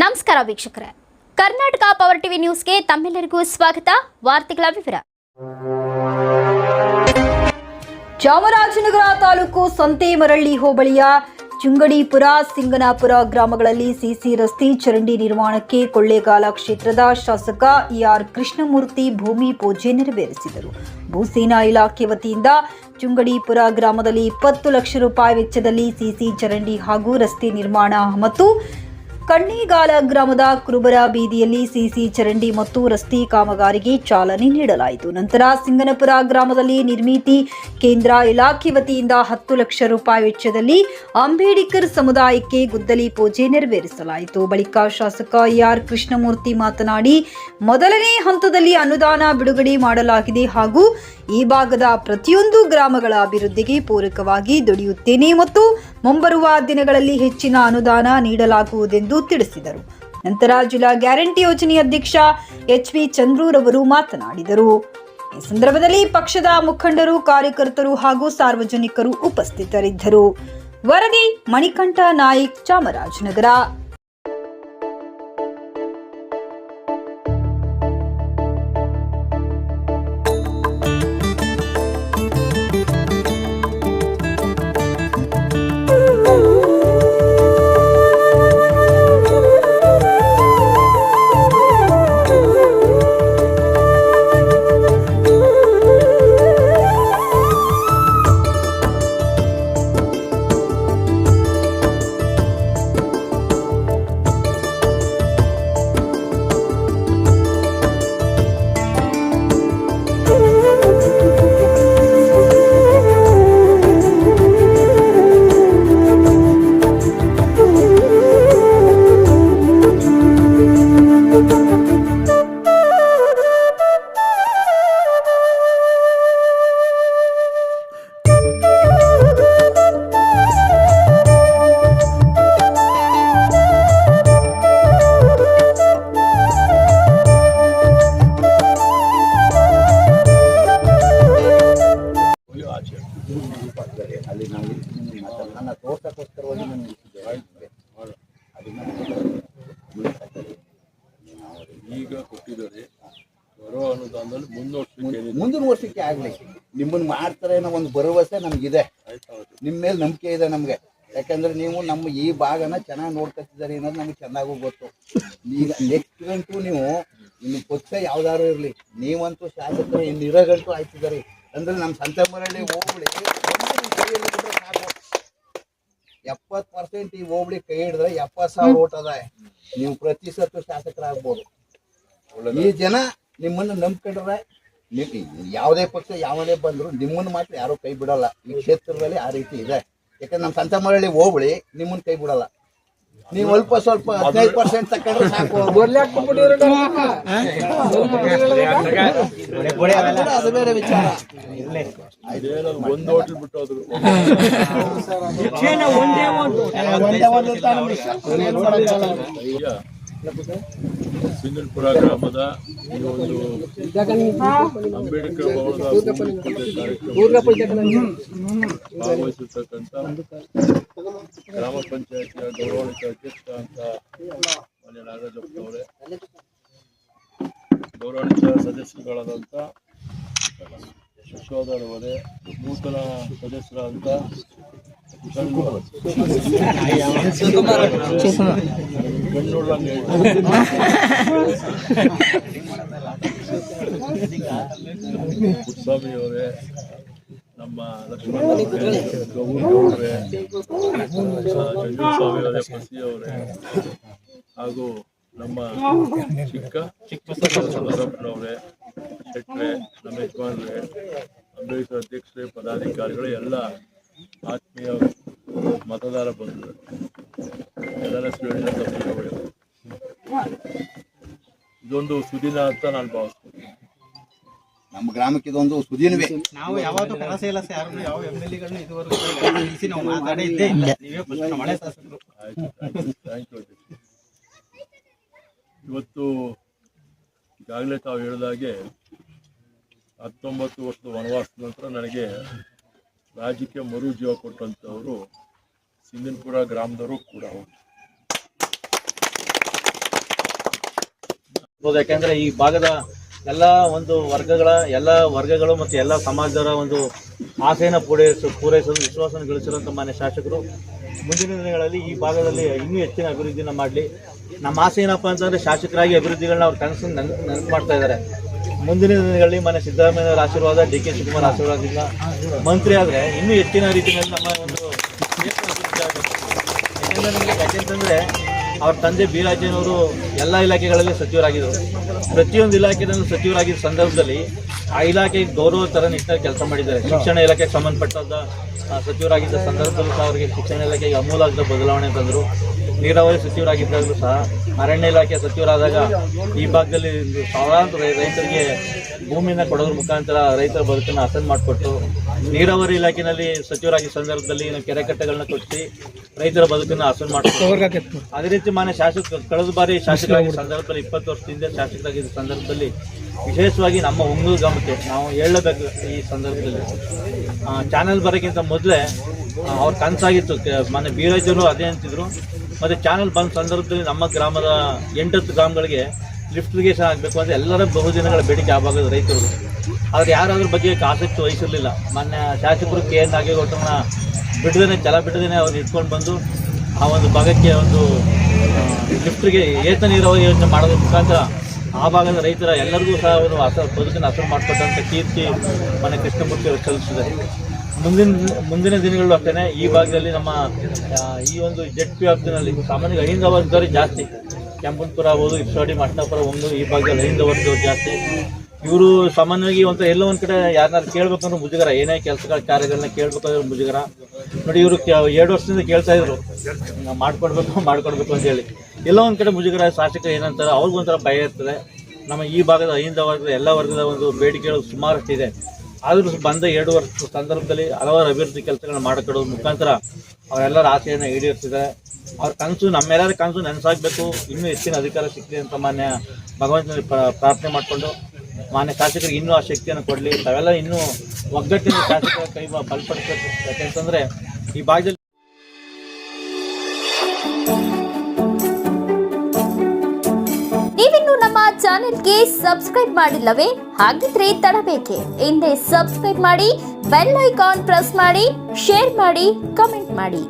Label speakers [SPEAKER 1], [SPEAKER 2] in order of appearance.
[SPEAKER 1] ನಮಸ್ಕಾರ ವೀಕ್ಷಕರೇ. Karnataka power TV ನ್ಯೂಸ್ಗೆ ತಮ್ಮೆಲ್ಲರಿಗೂ ಸ್ವಾಗತ. ವಾರ್ತೆಗಳ ವಿವರ.
[SPEAKER 2] ಚಾಮರಾಜನಗರ ತಾಲೂಕು ಸಂತೇಮರಳ್ಳಿ ಹೋಬಳಿಯ ಚುಂಗಡಿಪುರ ಸಿಂಗನಾಪುರ ಗ್ರಾಮಗಳಲ್ಲಿ ಸಿಸಿ ರಸ್ತೆ ಚರಂಡಿ ನಿರ್ಮಾಣಕ್ಕೆ ಕೊಳ್ಳೇಗಾಲ ಕ್ಷೇತ್ರದ ಶಾಸಕ ಇಆರ್ ಕೃಷ್ಣಮೂರ್ತಿ ಭೂಮಿ ಪೂಜೆ ನೆರವೇರಿಸಿದರು. ಭೂಸೇನಾ ಇಲಾಖೆ ವತಿಯಿಂದ ಚುಂಗಡಿಪುರ ಗ್ರಾಮದಲ್ಲಿ ಇಪ್ಪತ್ತು ಲಕ್ಷ ರೂಪಾಯಿ ವೆಚ್ಚದಲ್ಲಿ ಸಿಸಿ ಚರಂಡಿ ಹಾಗೂ ರಸ್ತೆ ನಿರ್ಮಾಣ ಮತ್ತು ಕಣ್ಣೇಗಾಲ ಗ್ರಾಮದ ಕುರುಬರ ಬೀದಿಯಲ್ಲಿ ಸಿಸಿ ಚರಂಡಿ ಮತ್ತು ರಸ್ತೆ ಕಾಮಗಾರಿಗೆ ಚಾಲನೆ ನೀಡಲಾಯಿತು. ನಂತರ ಸಿಂಗನಪುರ ಗ್ರಾಮದಲ್ಲಿ ನಿರ್ಮಿತಿ ಕೇಂದ್ರ ಇಲಾಖೆ ವತಿಯಿಂದ ಹತ್ತು ಲಕ್ಷ ರೂಪಾಯಿ ವೆಚ್ಚದಲ್ಲಿ ಅಂಬೇಡ್ಕರ್ ಸಮುದಾಯಕ್ಕೆ ಗುದ್ದಲಿ ಪೂಜೆ ನೆರವೇರಿಸಲಾಯಿತು. ಬಳಿಕ ಶಾಸಕ ಆರ್ ಕೃಷ್ಣಮೂರ್ತಿ ಮಾತನಾಡಿ, ಮೊದಲನೇ ಹಂತದಲ್ಲಿ ಅನುದಾನ ಬಿಡುಗಡೆ ಮಾಡಲಾಗಿದೆ ಹಾಗೂ ಈ ಭಾಗದ ಪ್ರತಿಯೊಂದು ಗ್ರಾಮಗಳ ಅಭಿವೃದ್ಧಿಗೆ ಪೂರಕವಾಗಿ ದುಡಿಯುತ್ತೇನೆ ಮತ್ತು ಮುಂಬರುವ ದಿನಗಳಲ್ಲಿ ಹೆಚ್ಚಿನ ಅನುದಾನ ನೀಡಲಾಗುವುದೆಂದು ತಿಳಿಸಿದರು. ನಂತರ ಜಿಲ್ಲಾ ಗ್ಯಾರಂಟಿ ಯೋಜನೆ ಅಧ್ಯಕ್ಷ ಎಚ್ ವಿ ಚಂದ್ರೂರವರು ಮಾತನಾಡಿದರು. ಈ ಸಂದರ್ಭದಲ್ಲಿ ಪಕ್ಷದ ಮುಖಂಡರು, ಕಾರ್ಯಕರ್ತರು ಹಾಗೂ ಸಾರ್ವಜನಿಕರು ಉಪಸ್ಥಿತರಿದ್ದರು. ವರದಿ ಮಣಿಕಂಠ ನಾಯಕ್ ಚಾಮರಾಜನಗರ.
[SPEAKER 3] ಬರೋ ಅನುದಾನದಲ್ಲಿ
[SPEAKER 4] ಮುಂದಿನ ವರ್ಷಕ್ಕೆ ಆಗಲಿ. ನಿಮ್ಮನ್ನ ಮಾಡ್ತಾರೆ ಅನ್ನೋ ಒಂದು ಭರವಸೆ ನಮ್ಗಿದೆ.
[SPEAKER 3] ಇದೆ ಹೌದು.
[SPEAKER 4] ನಿಮ್ಮ ಮೇಲೆ ನಂಬಿಕೆ ಇದೆ ನಮ್ಗೆ. ಯಾಕಂದ್ರೆ ನೀವು ನಮ್ಮ ಈ ಭಾಗನ ಚೆನ್ನಾಗಿ ನೋಡ್ಕೊತಿದ್ದಾರೆ ಅನ್ನೋದು ನಮ್ಗೆ ಚೆನ್ನಾಗೂ ಗೊತ್ತು. ಈಗ ನೆಕ್ಸ್ಟ್ ಗಂಟು ನೀವು ನಿಮ್ಮ ಪಕ್ಷ ಯಾವ್ದಾದ್ರು ಇರಲಿ ನೀವಂತೂ ಶಾಸಕರು ಇನ್ನು ಇರೋ ಗಂಟು ಆಯ್ತಿದ್ದಾರೆ. ಅಂದ್ರೆ ನಮ್ಮ ಸಂತಮರಳ್ಳಿ ಹೋಬಳಿ ಹೋಗ್ಬಿಡಿ ಸಾಕು. ಎಪ್ಪತ್ತು ಪರ್ಸೆಂಟ್ ಈ ಹೋಬಳಿ ಕೈ ಹಿಡಿದ್ರೆ ಎಪ್ಪತ್ತು ಸಾವಿರ ಓಟ್ ಅದ ನೀವು ಪ್ರತಿ ಸತ್ತು ಶಾಸಕರಾಗ್ಬೋದು. ಈ ಜನ ನಿಮ್ಮನ್ನ ನಂಬ್ಕೊಂಡ್ರೆ ಯಾವುದೇ ಪಕ್ಷ ಯಾವನೇ ಬಂದ್ರು ನಿಮ್ಮನ್ನ ಮಾತ್ರ ಯಾರು ಕೈ ಬಿಡಲ್ಲ. ಈ ಕ್ಷೇತ್ರದಲ್ಲಿ ಆ ರೀತಿ ಇದೆ. ಯಾಕಂದ್ರೆ ನಮ್ಮ ಸಂತಮರಳ್ಳಿ ಹೋಬಳಿ ನಿಮ್ಮನ್ನ ಕೈ ಬಿಡಲ್ಲ. ನೀವು ಅಲ್ಪ ಸ್ವಲ್ಪ ಹದಿನೈದು ಪರ್ಸೆಂಟ್ ತಕೊಂಡ್ರೆ ಸಾಕು. ಅದು ಬೇರೆ ವಿಚಾರ.
[SPEAKER 3] ಒಂದೇ ಒಂದು ಸಿಂಗಲ್ಪುರ ಗ್ರಾಮದ ಈ ಒಂದು ಅಂಬೇಡ್ಕರ್ ಕಾರ್ಯಕ್ರಮ ಭಾಗವಹಿಸಿರ್ತಕ್ಕಂಥ ಗ್ರಾಮ ಪಂಚಾಯತಿಯ ಗೌರವಾನ್ವಿತ ಅಧ್ಯಕ್ಷ ಅಂತ ಮಾನ್ಯ ನಾಗರಾಜಪ್ಪ ಅವರೇ. ಗೌರವಾನ್ವಿತ ಸದಸ್ಯರುಗಳಾದಂಥ ಯಶೋಧರ್ ಅವರೇ, ನೂತನ ಸದಸ್ಯರಾದಂಥ ಪುಟ್ಸ್ವಾಮಿ ಅವರೇ ನಮ್ಮ ಲಕ್ಷ್ಮಣ ಅವರೇ ಗೌರಿ ಅವರೇ ಜಂಜುಸ್ವಾಮಿ ಅವರೇ ಅವರೇ ಹಾಗೂ ನಮ್ಮ ಚಿಕ್ಕ ಚಿಕ್ಕಪ್ಪನವರೇ ಶೆಟ್ರೆ, ನಮ್ಮ ಯಜಮಾನ್ರೆ, ಅಂಬೇಡ್ಕರ್ ಅಧ್ಯಕ್ಷರೇ, ಪದಾಧಿಕಾರಿಗಳು, ಎಲ್ಲ ಇದೊಂದು ಸುದಿನ ಅಂತ ನಾನು ಭಾವಿಸ್ತೀನಿ.
[SPEAKER 4] ನಮ್ಮ ಗ್ರಾಮಕ್ಕೆ ಇದೊಂದು ಸುದಿನವೇ.
[SPEAKER 5] ನಾವು ಯಾವತ್ತೂ ಭರವಸೆ ಇಲ್ಲ ಸರ್ ಯಾರು ಯಾವ ಎಂ ಎಲ್ ಎಗಳನ್ನ ಇದುವರೆಗೂ ಕೈ ನಾವು ಮಾತಾಡೇ ಇದ್ದೇ ಇಲ್ಲ. ನೀವೇ ಫಸ್ಟ್ ನಮ್ಮ ಹಳೆ ಶಾಸಕರು.
[SPEAKER 3] ಥ್ಯಾಂಕ್ ಯು ಇವತ್ತು ಈಗಾಗಲೇ ತಾವು ಹೇಳಿದಾಗೆ ಹತ್ತೊಂಬತ್ತು ವರ್ಷದ ವನವಾಸದ ನಂತರ ನನಗೆ ರಾಜಕೀಯ ಮರು ಜೀವ ಕೊಟ್ಟಂಥವರು ಸಿಂಗನ್ಪುರ ಗ್ರಾಮದವರು ಕೂಡ ಹೌದು
[SPEAKER 6] ಹೌದು ಯಾಕೆಂದ್ರೆ ಈ ಭಾಗದ ಎಲ್ಲ ಒಂದು ವರ್ಗಗಳ, ಎಲ್ಲ ವರ್ಗಗಳು ಮತ್ತು ಎಲ್ಲ ಸಮಾಜದ ಒಂದು ಆಸೆಯನ್ನು ಪೂರೈಸಲು ಪೂರೈಸಲು ವಿಶ್ವಾಸವನ್ನು ಗಳಿಸಿರುವಂಥ ಮಾನ್ಯ ಶಾಸಕರು, ಮುಂದಿನ ದಿನಗಳಲ್ಲಿ ಈ ಭಾಗದಲ್ಲಿ ಇನ್ನೂ ಹೆಚ್ಚಿನ ಅಭಿವೃದ್ಧಿನ ಮಾಡಲಿ. ನಮ್ಮ ಆಸೆ ಏನಪ್ಪ ಅಂತಂದ್ರೆ ಶಾಸಕರಾಗಿ ಅಭಿವೃದ್ಧಿಗಳನ್ನ ಅವ್ರ ಕನಸನ್ನು ನನ್ ಮಾಡ್ತಾ ಇದ್ದಾರೆ ಮುಂದಿನ ದಿನಗಳಲ್ಲಿ ಮನೆ ಸಿದ್ದರಾಮಯ್ಯವರ ಆಶೀರ್ವಾದ ಡಿ ಕೆ ಶಿವಕುಮಾರ್ ಆಶೀರ್ವಾದದಿಂದ ಮಂತ್ರಿ ಆದರೆ ಇನ್ನೂ ಹೆಚ್ಚಿನ ರೀತಿಯಲ್ಲಿ ನಮ್ಮ ಒಂದು ಯಾಕೆಂತಂದ್ರೆ ಅವ್ರ ತಂದೆ ಬೀರಾಜನವರು ಎಲ್ಲ ಇಲಾಖೆಗಳಲ್ಲಿ ಸಚಿವರಾಗಿದ್ದರು ಪ್ರತಿಯೊಂದು ಇಲಾಖೆಯಲ್ಲೂ ಸಚಿವರಾಗಿದ್ದ ಸಂದರ್ಭದಲ್ಲಿ ಆ ಇಲಾಖೆಗೆ ಗೌರವ ಥರ ನಿಟ್ಟಿನಲ್ಲಿ ಕೆಲಸ ಮಾಡಿದ್ದಾರೆ. ಶಿಕ್ಷಣ ಇಲಾಖೆಗೆ ಸಂಬಂಧಪಟ್ಟಂತ ಆ, ಸಚಿವರಾಗಿದ್ದ ಸಂದರ್ಭದಲ್ಲೂ ಸಹ ಅವರಿಗೆ ಶಿಕ್ಷಣ ಇಲಾಖೆಗೆ ಅಮೂಲಾಗ್ದ ಬದಲಾವಣೆ ತಂದರು. ನೀರಾವರಿ ಸಚಿವರಾಗಿದ್ದಾಗಲೂ ಸಹ ಅರಣ್ಯ ಇಲಾಖೆ ಸಚಿವರಾದಾಗ ಈ ಭಾಗದಲ್ಲಿ ಸಾವಿರಾರು ರೈತರಿಗೆ ಭೂಮಿನ ಕೊಡೋದ್ರ ಮುಖಾಂತರ ರೈತರ ಬದುಕನ್ನು ಅಸನ್ ಮಾಡಿಕೊಟ್ಟು ನೀರಾವರಿ ಇಲಾಖೆಯಲ್ಲಿ ಸಚಿವರಾಗಿ ಸಂದರ್ಭದಲ್ಲಿ ಕೆರೆ ಕಟ್ಟೆಗಳನ್ನ ಕೊಟ್ಟಿ ರೈತರ ಬದುಕನ್ನು ಹಸನ್ ಮಾಡ್ತಾರೆ ಅದೇ ರೀತಿ ಮಾನ್ಯ ಶಾಸಕ ಕಳೆದ ಬಾರಿ ಶಾಸಕರಾಗಿ ಸಂದರ್ಭದಲ್ಲಿ ಇಪ್ಪತ್ತು ವರ್ಷದಿಂದ ಶಾಸಕರಾಗಿದ್ದ ಸಂದರ್ಭದಲ್ಲಿ ವಿಶೇಷವಾಗಿ ನಮ್ಮ ಉಂಗೂರು ಗ್ರಾಮಕ್ಕೆ ನಾವು ಹೇಳಬೇಕು ಈ ಸಂದರ್ಭದಲ್ಲಿ. ಚಾನೆಲ್ ಬರೋಕ್ಕಿಂತ ಮೊದಲೇ ಅವ್ರ ಕನಸಾಗಿತ್ತು. ಮಾನ್ಯ ಬೀರಜರು ಅದೇ ಅಂತಿದ್ರು. ಮತ್ತು ಚಾನೆಲ್ ಬಂದ ಸಂದರ್ಭದಲ್ಲಿ ನಮ್ಮ ಗ್ರಾಮದ ಎಂಟತ್ತು ಗ್ರಾಮಗಳಿಗೆ ಲಿಫ್ಟ್ ಇರಿಗೇಷನ್ ಆಗಬೇಕು ಅಂದರೆ ಎಲ್ಲರ ಬಹುದಿನಗಳ ಬೇಡಿಕೆ ಆ ಭಾಗದ ರೈತರು. ಆದರೆ ಯಾರಾದ್ರೂ ಬಗ್ಗೆ ಆಸಕ್ತಿ ವಹಿಸಿರಲಿಲ್ಲ. ಮೊನ್ನೆ ಶಾಸಕರು ಕೆ ಎನ್ ನಾಗೇಗೌಡರನ್ನ ಬಿಡದೇನೆ ಛಲ ಬಿಡದೇನೆ ಅವ್ರು ಇಟ್ಕೊಂಡು ಬಂದು ಆ ಒಂದು ಭಾಗಕ್ಕೆ ಒಂದು ಲಿಫ್ಟ್ಗೆ ಏತ ನೀರಾವರಿ ಯೋಜನೆ ಮಾಡೋದ್ರ ಮುಖಾಂತರ ಆ ಭಾಗದ ರೈತರ ಎಲ್ಲರಿಗೂ ಸಹ ಅವರು ಹಸ ಬದುಕನ್ನು ಹಸರು ಮಾಡಿಕೊಟ್ಟಂಥ ಕೀರ್ತಿ ಮನೆ ಕೃಷ್ಣಮೂರ್ತಿ ಅವರು ಸಲ್ಲಿಸಿದ್ದಾರೆ. ಮುಂದಿನ ಮುಂದಿನ ದಿನಗಳು ಅಷ್ಟೇ ಈ ಭಾಗದಲ್ಲಿ ನಮ್ಮ ಈ ಒಂದು ಜೆಡ್ ಪಿ ವ್ಯಾಪ್ತಿನಲ್ಲಿ ಸಾಮಾನ್ಯ ಅಹಿಂದ ಜಾಸ್ತಿ. ಕೆಂಪನಪುರ ಆಗ್ಬೋದು ಇಪ್ಸಾಡಿ ಮಟ್ನಾಪುರ ಒಂದು, ಈ ಭಾಗದಲ್ಲಿ ಹಿಂದ ವರ್ಗದವ್ರು ಜಾಸ್ತಿ. ಇವರು ಸಾಮಾನ್ಯವಾಗಿ ಒಂದು ಎಲ್ಲೋ ಒಂದು ಕಡೆ ಯಾರನ್ನಾರು ಕೇಳ್ಬೇಕಂದ್ರೆ ಮುಜುಗರ. ಏನೇ ಕೆಲಸಗಳ, ಕಾರ್ಯಗಳನ್ನ ಕೇಳ್ಬೇಕಾದ್ರೆ ಮುಜುಗರ. ನೋಡಿ ಇವರು ಎರಡು ವರ್ಷದಿಂದ ಕೇಳ್ತಾ ಇದ್ರು. ಮಾಡ್ಕೊಡ್ಬೇಕು ಮಾಡ್ಕೊಡ್ಬೇಕು ಅಂತ ಹೇಳಿ. ಎಲ್ಲೋ ಒಂದು ಕಡೆ ಮುಜುಗರ ಶಾಸಕರು ಏನಂತಾರೆ ಅವ್ರಿಗೊಂಥರ ಭಯ ಇರ್ತದೆ. ನಮ್ಮ ಈ ಭಾಗದ ಅಹಿಂದ ವರ್ಗದ, ಎಲ್ಲ ವರ್ಗದ ಒಂದು ಬೇಡಿಕೆಗಳು ಸುಮಾರಷ್ಟಿದೆ. ಆದರೂ ಬಂದ ಎರಡು ವರ್ಷದ ಸಂದರ್ಭದಲ್ಲಿ ಹಲವಾರು ಅಭಿವೃದ್ಧಿ ಕೆಲಸಗಳನ್ನ ಮಾಡಿಕೊಡೋದ್ರ ಮುಖಾಂತರ ಅವರೆಲ್ಲರ ಆಸೆಯನ್ನು ಈಡೇರಿಸಿದ್ದಾರೆ. ಅವ್ರ ಕನಸು ನಮ್ಮೆಲ್ಲರ ಕನಸು ನೆನಸಾಗಬೇಕು ಇನ್ನೂ ಹೆಚ್ಚಿನ ಅಧಿಕಾರ ಸಿಕ್ಕಲಿ ಅಂತ ಮಾನ್ಯ ಭಗವಂತನಲ್ಲಿ ಪ್ರಾರ್ಥನೆ ಮಾಡಿಕೊಂಡು, ಮಾನ್ಯ ಶಾಸಕರಿಗೆ ಇನ್ನೂ ಆ ಶಕ್ತಿಯನ್ನು ಕೊಡಲಿ. ತಾವೆಲ್ಲ ಇನ್ನೂ ಒಗ್ಗಟ್ಟಿನ ಶಾಸಕರ ಕೈ ಬಲಪಡಿಸಬೇಕು. ಯಾಕೆಂತಂದ್ರೆ ಈ ಭಾಗದಲ್ಲಿ
[SPEAKER 1] ನೀವಿನ್ನು ನಮ್ಮ ಚಾನೆಲ್ಗೆ ಸಬ್ಸ್ಕ್ರೈಬ್ ಮಾಡಿಲ್ಲವೇ? ಹಾಗಿದ್ರೆ ತಡಬೇಕೆ. ಹಿಂದೆ ಸಬ್ಸ್ಕ್ರೈಬ್ ಮಾಡಿ, ಬೆಲ್ ಐಕಾನ್ ಪ್ರೆಸ್ ಮಾಡಿ, ಶೇರ್ ಮಾಡಿ, ಕಮೆಂಟ್ ಮಾಡಿ.